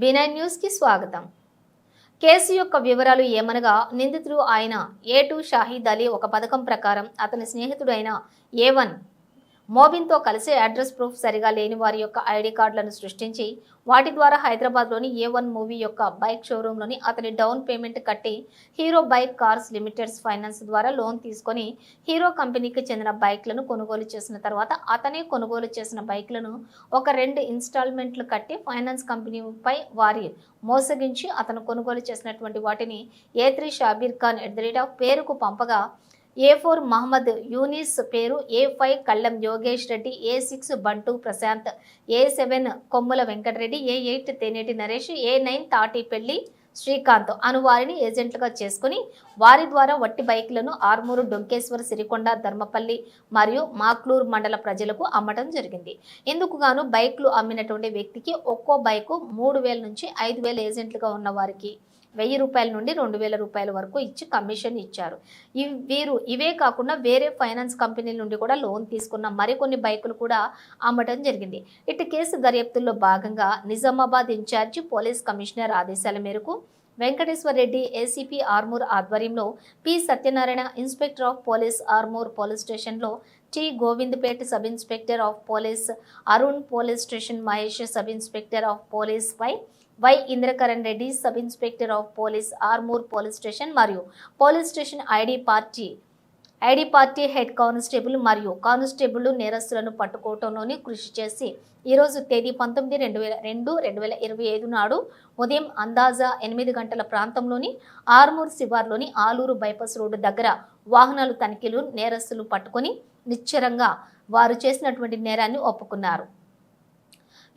Benign న్యూస్కి స్వాగతం. Case యొక్క వివరాలు ఏమనగా నిందితుడు ఆయన ఏ టూ షాహీద్ అలీ ఒక పథకం ప్రకారం అతని స్నేహితుడైన ఏ వన్ మోబిన్తో కలిసి అడ్రస్ ప్రూఫ్ సరిగా లేని వారి యొక్క ఐడి కార్డులను సృష్టించి వాటి ద్వారా హైదరాబాద్లోని ఏ వన్ మూవీ యొక్క బైక్ షోరూంలోని అతని డౌన్ పేమెంట్ కట్టి Hero bike cars limiteds finance ద్వారా లోన్ తీసుకొని హీరో కంపెనీకి చెందిన బైక్లను కొనుగోలు చేసిన తర్వాత అతనే కొనుగోలు చేసిన బైక్లను ఒక రెండు ఇన్స్టాల్మెంట్లు కట్టి ఫైనాన్స్ కంపెనీపై వారి మోసగించి అతను కొనుగోలు చేసినటువంటి వాటిని A three Shabbir Khan at the rate of పేరుకు పంపగా ఏ ఫోర్ మహమ్మద్ యూనిస్ పేరు ఏ ఫైవ్ కళ్ళం యోగేష్ రెడ్డి ఏ సిక్స్ బంటు Prashanth A seven Kommula Venkatareddy A eight Teneti Naresh A nine Tatipelli Srikanth అను వారిని ఏజెంట్లుగా చేసుకుని వారి ద్వారా వట్టి బైక్లను ఆర్మూరు డొంకేశ్వర సిరికొండ ధర్మపల్లి మరియు మాక్లూరు మండల ప్రజలకు అమ్మటం జరిగింది. ఇందుకు గాను బైక్లు అమ్మినటువంటి వ్యక్తికి ఒక్కో బైకు మూడు వేల నుంచి ఐదు వేల ఏజెంట్లుగా ఉన్న వారికి వెయ్యి రూపాయల నుండి రెండు వేల రూపాయల వరకు ఇచ్చి కమిషన్ ఇచ్చారు. వీరు ఇవే కాకుండా వేరే ఫైనాన్స్ కంపెనీల నుండి కూడా లోన్ తీసుకున్న మరికొన్ని బైకులు కూడా అమ్మటం జరిగింది. ఇటు కేసు దర్యాప్తుల్లో భాగంగా నిజామాబాద్ ఇన్ఛార్జి పోలీస్ కమిషనర్ ఆదేశాల మేరకు వెంకటేశ్వర రెడ్డి ఏసీపీ ఆర్మూర్ ఆధ్వర్యంలో P Satyanarayana inspector of police Armoor police స్టేషన్లో T Govindpet sub inspector of police Arun police station Mahesh sub inspector of police pi Y Indrakaran Reddy sub inspector of police Armoor police station మరియు police station ID party ID party head constable మరియు constable నేరస్తులను పట్టుకోవటంలోని కృషి చేసి ఈరోజు తేదీ పంతొమ్మిది రెండు వేల రెండు రెండు వేల ఇరవై ఐదు నాడు ఉదయం అందాజా ఎనిమిది గంటల ప్రాంతంలోని ఆర్మూర్ శివార్లోని ఆలూరు బైపాస్ రోడ్డు దగ్గర వాహనాలు తనిఖీలు నేరస్తులు పట్టుకొని నిశ్చరంగా వారు చేసినటువంటి నేరాన్ని ఒప్పుకున్నారు.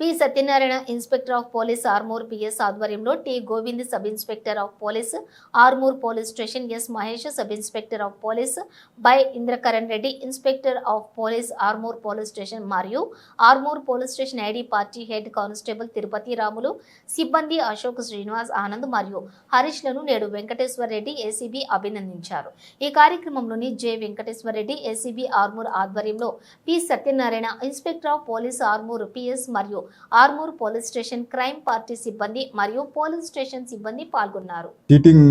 P Satyanarayana inspector of police Armoor PS ఆధ్వర్యంలో T Govind sub inspector of police Armoor police station S Mahesh sub inspector of police by Indrakaran Reddy inspector of police Armoor police station మరియు Armoor police station ID party head constable Tirupati Ramulu సిబ్బంది అశోక్ శ్రీనివాస్ ఆనంద్ మరియు హరీష్లను నేడు Venkateswara Reddy ACB అభినందించారు. ఈ కార్యక్రమంలోని J Venkateswara Reddy ACB Armoor ఆధ్వర్యంలో P Satyanarayana inspector of police Armoor PS మరియు Armoor police station crime party సిబ్బంది మరియు పోలీస్ స్టేషన్ సిబ్బంది పాల్గొన్నారు. చీటింగ్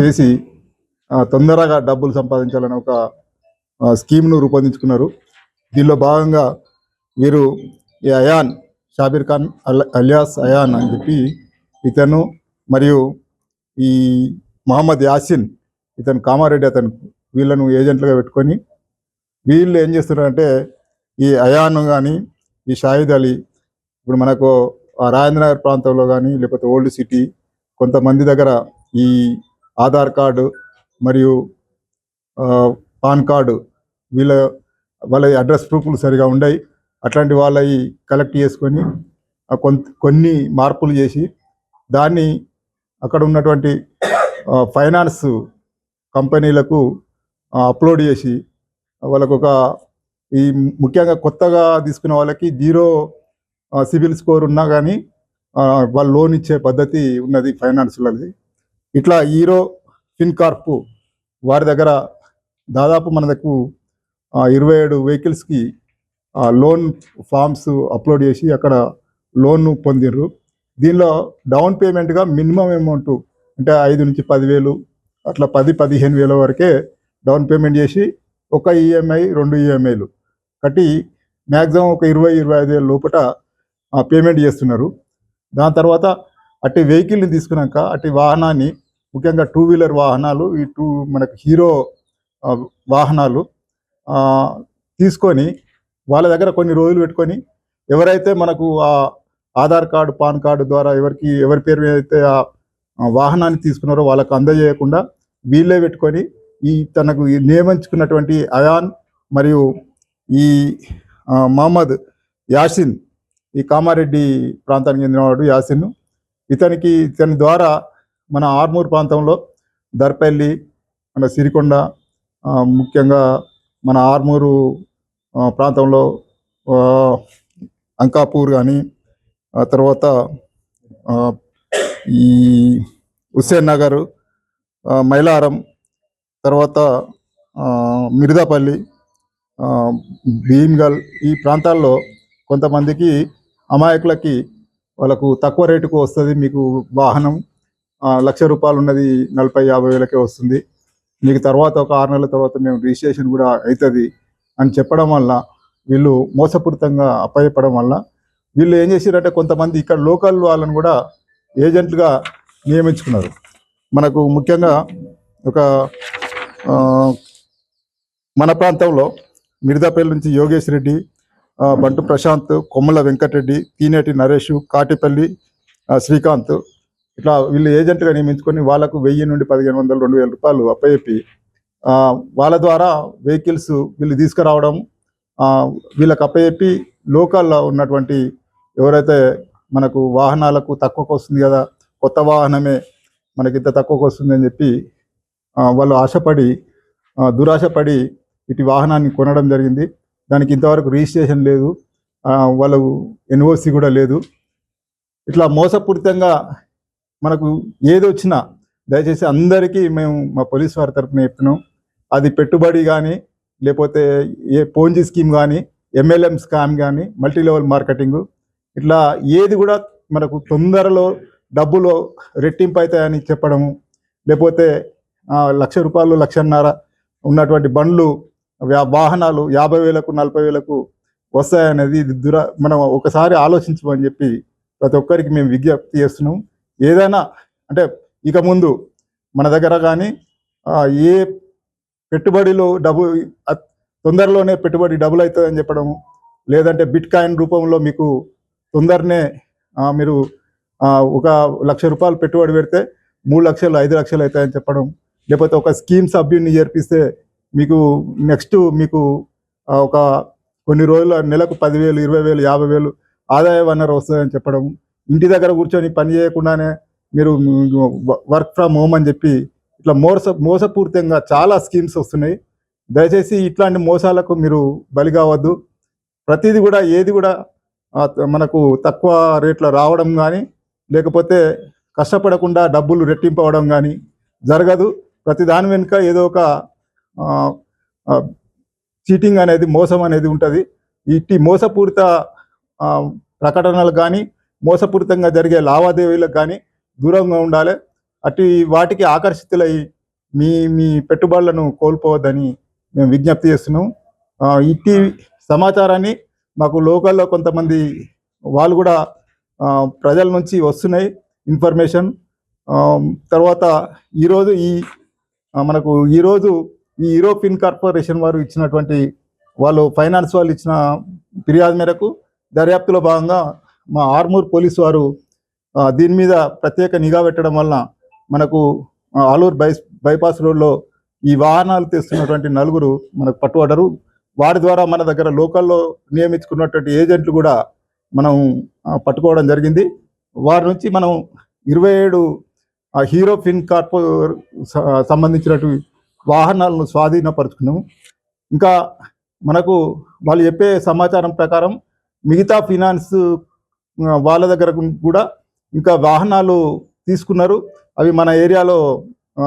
చేసి తొందరగా డబ్బులు సంపాదించాలని ఒక స్కీమ్ను రూపొందించుకున్నారు. దీనిలో భాగంగా వీరు ఈ అయాన్ షాబీర్ ఖాన్ అల్- అలియాస్ అయాన్ అని చెప్పి ఇతను మరియు ఈ మహమ్మద్ యాసిన్ ఇతను కామారెడ్డి అతను వీళ్ళను ఏజెంట్లుగా పెట్టుకొని వీళ్ళు ఏం చేస్తున్నారంటే ఈ అయాన్ కానీ ఈ షాహిద్ అలీ ఇప్పుడు మనకు ఆ రాజేంద్రనగర్ ప్రాంతంలో కానీ లేకపోతే ఓల్డ్ సిటీ కొంతమంది దగ్గర ఈ ఆధార్ కార్డు మరియు పాన్ కార్డు వీళ్ళ వాళ్ళ అడ్రస్ ప్రూఫ్లు సరిగా ఉండయి. అట్లాంటి వాళ్ళవి కలెక్ట్ చేసుకొని కొంత కొన్ని మార్పులు చేసి దాన్ని అక్కడ ఉన్నటువంటి ఫైనాన్స్ కంపెనీలకు అప్లోడ్ చేసి వాళ్ళకు ఒక ఈ ముఖ్యంగా కొత్తగా తీసుకున్న వాళ్ళకి జీరో సిబిల్ స్కోర్ ఉన్నా కానీ వాళ్ళు లోన్ ఇచ్చే పద్ధతి ఉన్నది ఫైనాన్స్లది. ఇట్లా హీరో ఫిన్కార్ప్ వారి దగ్గర దాదాపు మన దగ్గర ఇరవై ఏడు వెహికల్స్కి లోన్ ఫామ్స్ అప్లోడ్ చేసి అక్కడ లోన్ పొందిర్రు. దీనిలో డౌన్ పేమెంట్గా మినిమం అమౌంట్ అంటే ఐదు నుంచి పదివేలు అట్లా పది పదిహేను వేల వరకే డౌన్ పేమెంట్ చేసి ఒక ఈఎంఐ రెండు ఈఎంఐలు. కట్టి మ్యాక్సిమం ఒక ఇరవై ఇరవై ఐదు వేల లోపల పేమెంట్ చేస్తున్నారు. దాని తర్వాత అట్టి వెహికల్ని తీసుకున్నాక అట్టి వాహనాన్ని ముఖ్యంగా టూ వీలర్ వాహనాలు ఈ టూ మనకు హీరో వాహనాలు తీసుకొని వాళ్ళ దగ్గర కొన్ని రోజులు పెట్టుకొని ఎవరైతే మనకు ఆ ఆధార్ కార్డు పాన్ కార్డు ద్వారా ఎవరికి ఎవరి పేరు మీద అయితే ఆ వాహనాన్ని తీసుకున్నారో వాళ్ళకు అందజేయకుండా వీళ్ళే పెట్టుకొని ఈ తనకు నియమించుకున్నటువంటి అయాన్ మరియు ఈ మహమ్మద్ యాసిన్ ఈ కామారెడ్డి ప్రాంతానికి చెందినవాడు యాసిన్ ఇతనికి ఇతని ద్వారా మన ఆర్మూర్ ప్రాంతంలో దర్పల్లి మన సిరికొండ ముఖ్యంగా మన ఆర్మూరు ప్రాంతంలో అంకాపూర్ కానీ తర్వాత ఈ హుస్సేన్ నగర్ మైలారం తర్వాత మిర్దాపల్లి భీమ్గల్ ఈ ప్రాంతాల్లో కొంతమందికి అమాయకులకి వాళ్ళకు తక్కువ రేటుకు వస్తుంది మీకు వాహనం. లక్ష రూపాయలు ఉన్నది నలభై యాభై వేలకే వస్తుంది. మీకు తర్వాత ఒక ఆరు నెలల తర్వాత మేము రిజిస్ట్రేషన్ కూడా అవుతుంది అని చెప్పడం వల్ల వీళ్ళు మోసపూరితంగా అప్పయపడం వల్ల వీళ్ళు ఏం చేశారంటే కొంతమంది ఇక్కడ లోకల్ వాళ్ళని కూడా ఏజెంట్లుగా నియమించుకున్నారు. మనకు ముఖ్యంగా ఒక మన ప్రాంతంలో మిర్దాపల్లి నుంచి యోగేష్ రెడ్డి బంటు ప్రశాంత్ కొమ్మల వెంకటరెడ్డి తీనేటి నరేష్ కాటిపల్లి శ్రీకాంత్. ఇట్లా వీళ్ళు ఏజెంట్గా నియమించుకొని వాళ్ళకు వెయ్యి నుండి పదిహేను వందలు రెండు వేల రూపాయలు అప్పచెప్పి వాళ్ళ ద్వారా వెహికల్స్ వీళ్ళు తీసుకురావడం వీళ్ళకి అప్పచెప్పి లోకల్లో ఉన్నటువంటి ఎవరైతే మనకు వాహనాలకు తక్కువకు వస్తుంది కదా కొత్త వాహనమే మనకి ఇంత తక్కువకు వస్తుంది అని చెప్పి వాళ్ళు ఆశపడి దురాశపడి ఇటు వాహనాన్ని కొనడం జరిగింది. దానికి ఇంతవరకు రిజిస్ట్రేషన్ లేదు. వాళ్ళ ఎన్ఓసి కూడా లేదు. ఇట్లా మోసపూరితంగా మనకు ఏది వచ్చినా దయచేసి అందరికీ మేము మా పోలీస్ వారి తరఫున చెప్తున్నాం. అది పెట్టుబడి కానీ లేకపోతే ఏ పోంజీ స్కీమ్ కానీ ఎంఎల్ఎం స్కామ్ కానీ మల్టీ లెవెల్ మార్కెటింగ్ ఇట్లా ఏది కూడా మనకు తొందరలో డబ్బులు రెట్టింపు అవుతాయని చెప్పడము లేకపోతే లక్ష రూపాయలు లక్షన్నర ఉన్నటువంటి బండ్లు వాహనాలు యాభై వేలకు నలభై వేలకు వస్తాయనేది ఇది దుర మనం ఒకసారి ఆలోచించమని చెప్పి ప్రతి ఒక్కరికి మేము విజ్ఞప్తి చేస్తున్నాం. ఏదైనా అంటే ఇక ముందు మన దగ్గర కానీ ఏ పెట్టుబడిలో డబ్బు తొందరలోనే పెట్టుబడి డబుల్ అవుతుందని చెప్పడం లేదంటే బిట్ కాయిన్ రూపంలో మీకు తొందరనే మీరు ఒక లక్ష రూపాయలు పెట్టుబడి పెడితే మూడు లక్షలు ఐదు లక్షలు అవుతాయని చెప్పడం లేకపోతే ఒక స్కీమ్ సభ్యుని చేర్పిస్తే మీకు నెక్స్ట్ మీకు ఒక కొన్ని రోజుల నెలకు పదివేలు ఇరవై వేలు యాభై వేలు ఆదాయ వనరు వస్తుందని చెప్పడం ఇంటి దగ్గర కూర్చొని పని చేయకుండానే మీరు వర్క్ ఫ్రమ్ హోమ్ అని చెప్పి ఇట్లా మోస మోసపూరితంగా చాలా స్కీమ్స్ వస్తున్నాయి. దయచేసి ఇట్లాంటి మోసాలకు మీరు బలి కావద్దు. ప్రతిది కూడా ఏది కూడా మనకు తక్కువ రేట్లో రావడం కానీ లేకపోతే కష్టపడకుండా డబ్బులు రెట్టింపవడం కానీ జరగదు. ప్రతి దాని వెనుక ఏదో ఒక చీటింగ్ అనేది మోసం అనేది ఉంటుంది. ఇట్టి మోసపూరిత ప్రకటనలు కానీ మోసపూరితంగా జరిగే లావాదేవీలకు కానీ దూరంగా ఉండాలి. అట్టి వాటికి ఆకర్షితులై మీ మీ పెట్టుబడులను కోల్పోవద్దని మేము విజ్ఞప్తి చేస్తున్నాం. ఇట్టి సమాచారాన్ని మాకు లోకల్లో కొంతమంది వాళ్ళు కూడా ప్రజల నుంచి వస్తున్నాయి. ఇన్ఫర్మేషన్ తర్వాత ఈరోజు ఈ మనకు ఈరోజు ఈ యూరోపియన్ కార్పొరేషన్ వారు ఇచ్చినటువంటి వాళ్ళు ఫైనాన్స్ వాళ్ళు ఇచ్చిన ఫిర్యాదు మేరకు దర్యాప్తులో భాగంగా మా ఆర్మూర్ పోలీసు వారు దీని మీద ప్రత్యేక నిఘా పెట్టడం వలన మనకు ఆలూరు బై బైపాస్ రోడ్లో ఈ వాహనాలు తెస్తున్నటువంటి నలుగురు మనకు పట్టుబడరు వారి ద్వారా మన దగ్గర లోకల్లో నియమించుకున్నటువంటి ఏజెంట్లు కూడా మనం పట్టుకోవడం జరిగింది. వారి నుంచి మనం ఇరవై ఏడు హీరో ఫిన్ కార్పో సంబంధించినటువంటి వాహనాలను స్వాధీనపరుచుకున్నాము. ఇంకా మనకు వాళ్ళు చెప్పే సమాచారం ప్రకారం మిగతా ఫినాన్స్ వాళ్ళ దగ్గర కూడా ఇంకా వాహనాలు తీసుకున్నారు. అవి మన ఏరియాలో ఆ,